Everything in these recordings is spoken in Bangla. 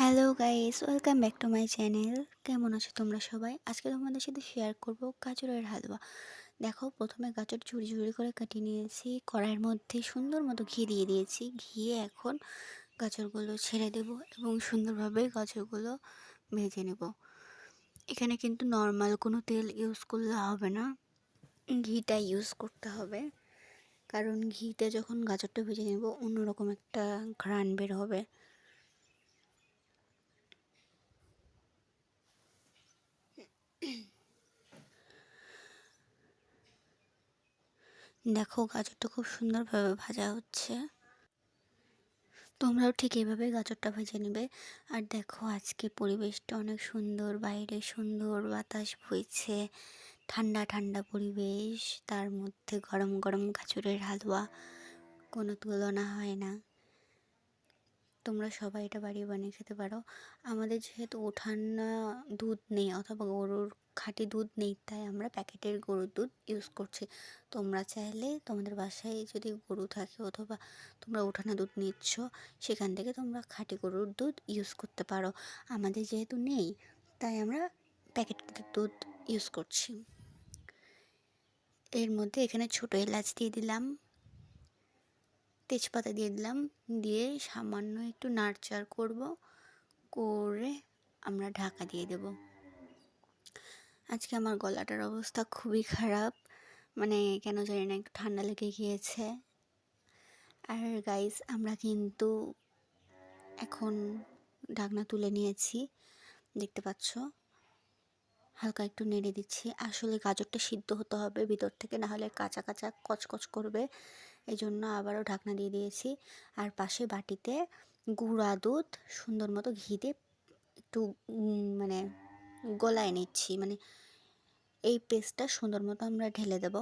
Hello guys welcome back to my channel কেমন আছো তোমরা সবাই? আজকে তোমাদের সাথে শেয়ার করব গাজরের হালুয়া। দেখো, প্রথমে গাজর ঝুড়ি ঝুড়ি করে কাটিয়ে নিয়েছি। কড়াইয়ের মধ্যে সুন্দর মতো ঘি দিয়ে দিয়েছি। ঘিয়ে এখন গাজরগুলো ছেড়ে দেব এবং সুন্দরভাবে গাজরগুলো ভেজে নেব। এখানে কিন্তু নর্মাল কোনো তেল ইউজ করলে হবে না। ঘিটা ইউজ করতে হবে। কারণ ঘিতে যখন গাজরটা ভেজে নেব, অন্যরকম একটা ঘ্রাণ বের হবে। দেখো গাজরটা খুব সুন্দরভাবে ভাজা হচ্ছে। তোমরাও ঠিক এইভাবে গাজরটা ভেজে নেবে। আর দেখো আজকে পরিবেশটা অনেক সুন্দর, বাইরে সুন্দর বাতাস বইছে, ঠান্ডা ঠান্ডা পরিবেশ, তার মধ্যে গরম গরম গাজরের হালুয়া, কোনো তুলনা হয় না। তোমরা সবাই এটা বাড়িয়ে বানিয়ে খেতে পারো। আমাদের যেহেতু উঠান দুধ নেই অথবা গরুর খাঁটি দুধ নেই, তাই আমরা প্যাকেটের গরুর দুধ ইউজ করছি। তোমরা চাইলে তোমাদের বাসায় যদি গরু থাকে অথবা তোমরা উঠানে দুধ নিচ্ছ, সেখান থেকে তোমরা খাঁটি গরুর দুধ ইউজ করতে পারো। আমাদের যেহেতু নেই, তাই আমরা প্যাকেটের দুধ ইউজ করছি। এর মধ্যে এখানে ছোটো এলাচ দিয়ে দিলাম। তেজপাতা দিয়ে দিলাম। দিয়ে সামান্য একটু নাড়চাড় করব। করে আমরা ঢাকা দিয়ে দেব। আজকে আমার গলাটার অবস্থা খুবই খারাপ। মানে কেন জানি না, একটু ঠান্ডা লেগে গিয়েছে। আর গাইস আমরা কিন্তু এখন ঢাকনা তুলে নিয়েছি। দেখতে পাচ্ছ? হালকা একটু নেড়ে দিচ্ছি। আসলে গাজরটা সিদ্ধ হতে হবে ভিতর থেকে না হলে কাঁচা কাঁচা কচকচ করবে। এই জন্য আবারও ঢাকনা দিয়ে দিয়েছি। আর পাশে বাটিতে গুঁড়া দুধ, সুন্দর মতো ঘি দিয়ে একটু মানে গলায় নিচ্ছি। মানে এই পেস্টটা সুন্দর মতো আমরা ঢেলে দেব।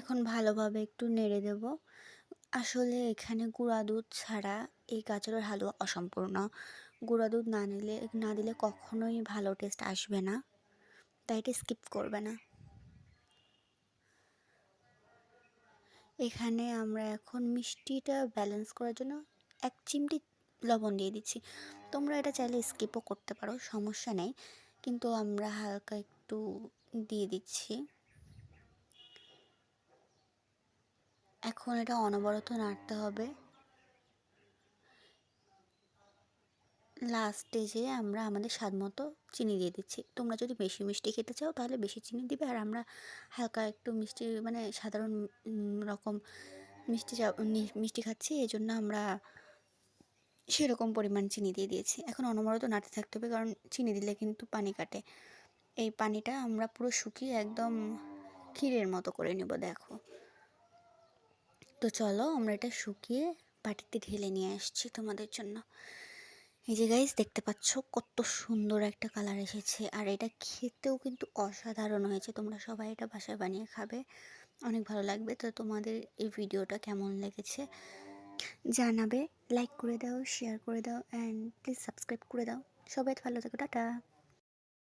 এখন ভালোভাবে একটু নেড়ে দেব। আসলে এখানে গুঁড়া দুধ ছাড়া এই গাজরের হালুয়া অসম্পূর্ণ। গুঁড়া দুধ না নিলে, না দিলে কখনোই ভালো টেস্ট আসবে না। তাই এটা স্কিপ করবে না। এখানে আমরা এখন মিষ্টিটা ব্যালেন্স করার জন্য এক চিমটি লবণ দিয়ে দিচ্ছি। তোমরা এটা চাইলে স্কিপও করতে পারো, সমস্যা নেই। কিন্তু আমরা হালকা একটু দিয়ে দিচ্ছি। এখন এটা অনবরত নাড়তে হবে। লাস্ট স্টেজে আমরা আমাদের স্বাদ মতো চিনি দিয়ে দিচ্ছি। তোমরা যদি বেশি মিষ্টি খেতে চাও তাহলে বেশি চিনি দিবে। আর আমরা হালকা একটু মিষ্টি মানে সাধারণ রকম মিষ্টি মিষ্টি খাচ্ছি। এই জন্য আমরা সেরকম পরিমাণ চিনি দিয়ে দিয়েছি। এখন অনবরত নাড়তে থাকতে হবে, কারণ চিনি দিলে কিন্তু পানি কাটে। এই পানিটা আমরা পুরো শুকিয়ে একদম ক্ষীরের মতো করে নেব, দেখো। তো চলো আমরা এটা শুকিয়ে বাটিতে ঢেলে নিয়ে আসছি তোমাদের জন্য। এই যে গাইস দেখতে পাচ্ছ কত সুন্দর একটা কালার এসেছে। আর এটা খেতেও কিন্তু অসাধারণ হয়েছে। তোমরা সবাই এটা বাসায় বানিয়ে খাবে। অনেক ভালো লাগবে। তো তোমাদের এই ভিডিওটা কেমন লেগেছে জানাবে। লাইক করে দাও শেয়ার করে দাও অ্যান্ড প্লিজ সাবস্ক্রাইব করে দাও। সবাই ভালো থাকো, টাটা।